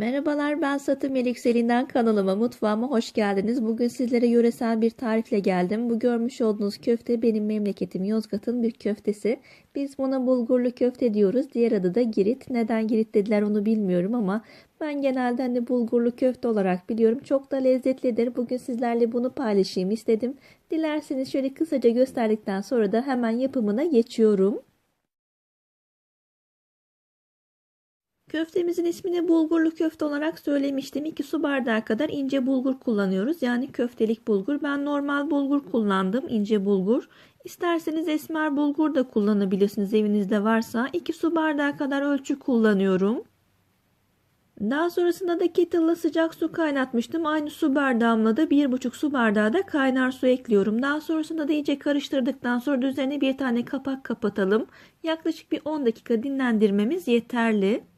Merhabalar ben Satı Melikselinden kanalıma mutfağıma hoş geldiniz. Bugün sizlere yöresel bir tarifle geldim. Bu görmüş olduğunuz köfte benim memleketim Yozgat'ın bir köftesi. Biz buna bulgurlu köfte diyoruz. Diğer adı da girit. Neden girit dediler onu bilmiyorum ama ben genelde hani bulgurlu köfte olarak biliyorum. Çok da lezzetlidir. Bugün sizlerle bunu paylaşayım istedim. Dilerseniz şöyle kısaca gösterdikten sonra da hemen yapımına geçiyorum. Köftemizin ismini bulgurlu köfte olarak söylemiştim. 2 su bardağı kadar ince bulgur kullanıyoruz. Yani köftelik bulgur. Ben normal bulgur kullandım. ince bulgur. İsterseniz esmer bulgur da kullanabilirsiniz evinizde varsa. 2 su bardağı kadar ölçü kullanıyorum. Daha sonrasında da kettle'la sıcak su kaynatmıştım. Aynı su bardağımla da 1,5 su bardağı da kaynar su ekliyorum. Daha sonrasında da iyice karıştırdıktan sonra üzerine bir tane kapak kapatalım. Yaklaşık bir 10 dakika dinlendirmemiz yeterli.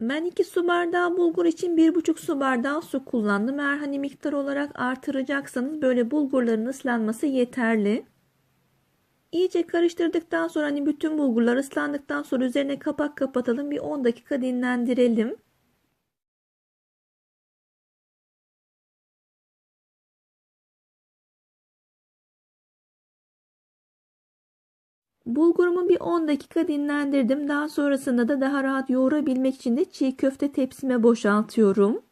Ben 2 su bardağı bulgur için 1,5 su bardağı su kullandım. Eğer hani miktar olarak artıracaksanız böyle bulgurların ıslanması yeterli. İyice karıştırdıktan sonra hani bütün bulgurlar ıslandıktan sonra üzerine kapak kapatalım. Bir 10 dakika dinlendirelim. Bulgurumu bir 10 dakika dinlendirdim. Daha sonrasında da daha rahat yoğurabilmek için de çiğ köfte tepsime boşaltıyorum.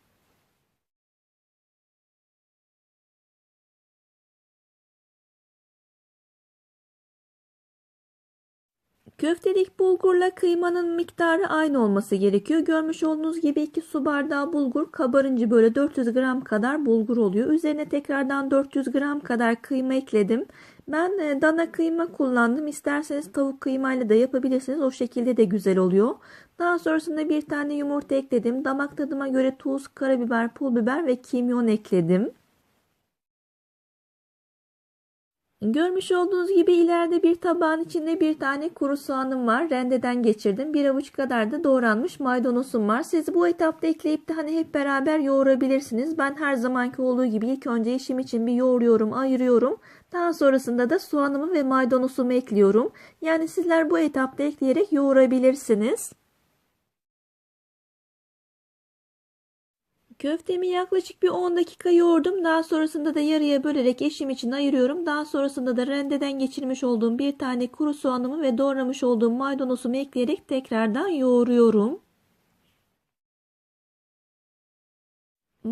Köftelik bulgurla kıymanın miktarı aynı olması gerekiyor. Görmüş olduğunuz gibi 2 su bardağı bulgur kabarınca böyle 400 gram kadar bulgur oluyor. Üzerine tekrardan 400 gram kadar kıyma ekledim. Ben e, dana kıyma kullandım. İsterseniz tavuk kıymayla da yapabilirsiniz. O şekilde de güzel oluyor. Daha sonrasında bir tane yumurta ekledim. Damak tadıma göre tuz, karabiber, pul biber ve kimyon ekledim. Görmüş olduğunuz gibi ileride bir tabağın içinde bir tane kuru soğanım var. Rendeden geçirdim. Bir avuç kadar da doğranmış maydanozum var. Siz bu etapta ekleyip de hani hep beraber yoğurabilirsiniz. Ben her zamanki olduğu gibi ilk önce işim için bir yoğuruyorum, ayırıyorum. Daha sonrasında da soğanımı ve maydanozumu ekliyorum. Yani sizler bu etapta ekleyerek yoğurabilirsiniz. Köftemi yaklaşık bir 10 dakika yoğurdum. Daha sonrasında da yarıya bölerek eşim için ayırıyorum. Daha sonrasında da rendeden geçirmiş olduğum bir tane kuru soğanımı ve doğramış olduğum maydanozumu ekleyerek tekrardan yoğuruyorum.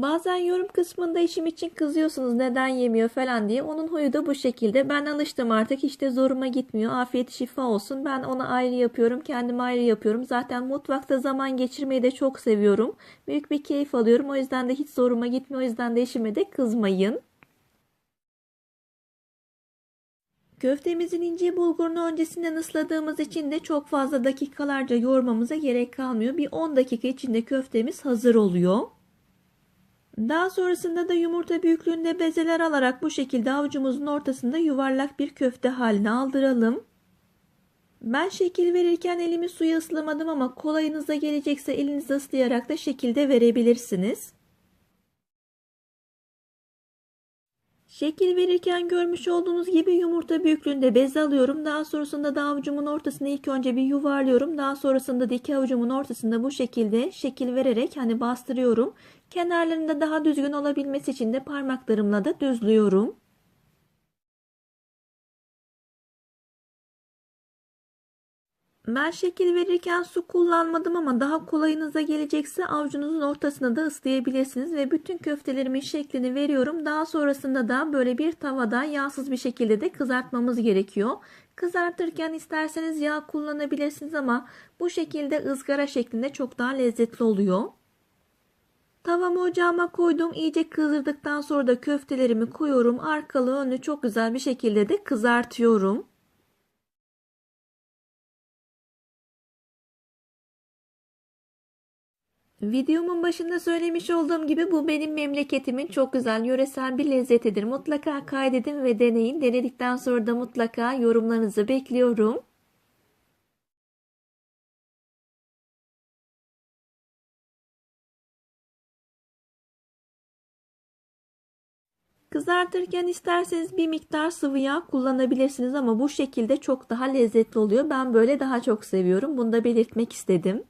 Bazen yorum kısmında işim için kızıyorsunuz neden yemiyor falan diye. Onun huyu da bu şekilde. Ben alıştım artık işte zoruma gitmiyor. Afiyet şifa olsun. Ben onu ayrı yapıyorum. Kendim ayrı yapıyorum. Zaten mutfakta zaman geçirmeyi de çok seviyorum. Büyük bir keyif alıyorum. O yüzden de hiç zoruma gitmiyor. O yüzden de eşime de kızmayın. Köftemizin ince bulgurunu öncesinden ısladığımız için de çok fazla dakikalarca yoğurmamıza gerek kalmıyor. Bir 10 dakika içinde köftemiz hazır oluyor. Daha sonrasında da yumurta büyüklüğünde bezeler alarak bu şekilde avucumuzun ortasında yuvarlak bir köfte haline aldıralım. Ben şekil verirken elimi suya ıslamadım ama kolayınıza gelecekse elinizi ıslayarak da şekilde verebilirsiniz. Şekil verirken görmüş olduğunuz gibi yumurta büyüklüğünde bez alıyorum. Daha sonrasında da avucumun ortasına ilk önce bir yuvarlıyorum. Daha sonrasında da iki avucumun ortasında bu şekilde şekil vererek hani bastırıyorum. Kenarlarında daha düzgün olabilmesi için de parmaklarımla da düzlüyorum. Ben şekil verirken su kullanmadım ama daha kolayınıza gelecekse avucunuzun ortasına da ıslayabilirsiniz ve bütün köftelerimin şeklini veriyorum. Daha sonrasında da böyle bir tavada yağsız bir şekilde de kızartmamız gerekiyor. Kızartırken isterseniz yağ kullanabilirsiniz ama bu şekilde ızgara şeklinde çok daha lezzetli oluyor. Tavamı ocağıma koydum. İyice kızdırdıktan sonra da köftelerimi koyuyorum. Arkalı önlü çok güzel bir şekilde de kızartıyorum. Videomun başında söylemiş olduğum gibi bu benim memleketimin çok güzel yöresel bir lezzetidir. Mutlaka kaydedin ve deneyin. Denedikten sonra da mutlaka yorumlarınızı bekliyorum. Kızartırken isterseniz bir miktar sıvı yağ kullanabilirsiniz ama bu şekilde çok daha lezzetli oluyor. Ben böyle daha çok seviyorum. Bunu da belirtmek istedim.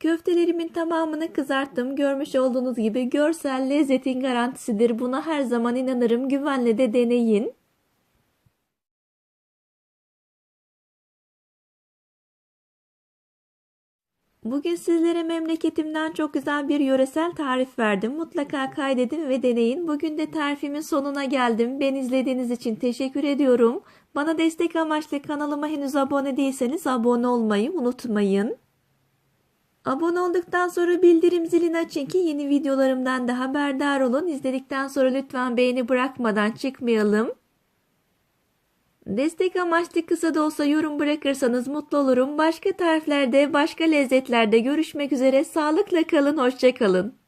Köftelerimin tamamını kızarttım. Görmüş olduğunuz gibi görsel lezzetin garantisidir. Buna her zaman inanırım. Güvenle de deneyin. Bugün sizlere memleketimden çok güzel bir yöresel tarif verdim. Mutlaka kaydedin ve deneyin. Bugün de tarifimin sonuna geldim. Ben izlediğiniz için teşekkür ediyorum. Bana destek amaçlı kanalıma henüz abone değilseniz abone olmayı unutmayın. Abone olduktan sonra bildirim zilini açın ki yeni videolarımdan da haberdar olun. İzledikten sonra lütfen beğeni bırakmadan çıkmayalım. Destek amaçlı kısa da olsa yorum bırakırsanız mutlu olurum. Başka tariflerde, başka lezzetlerde görüşmek üzere. Sağlıkla kalın, hoşça kalın.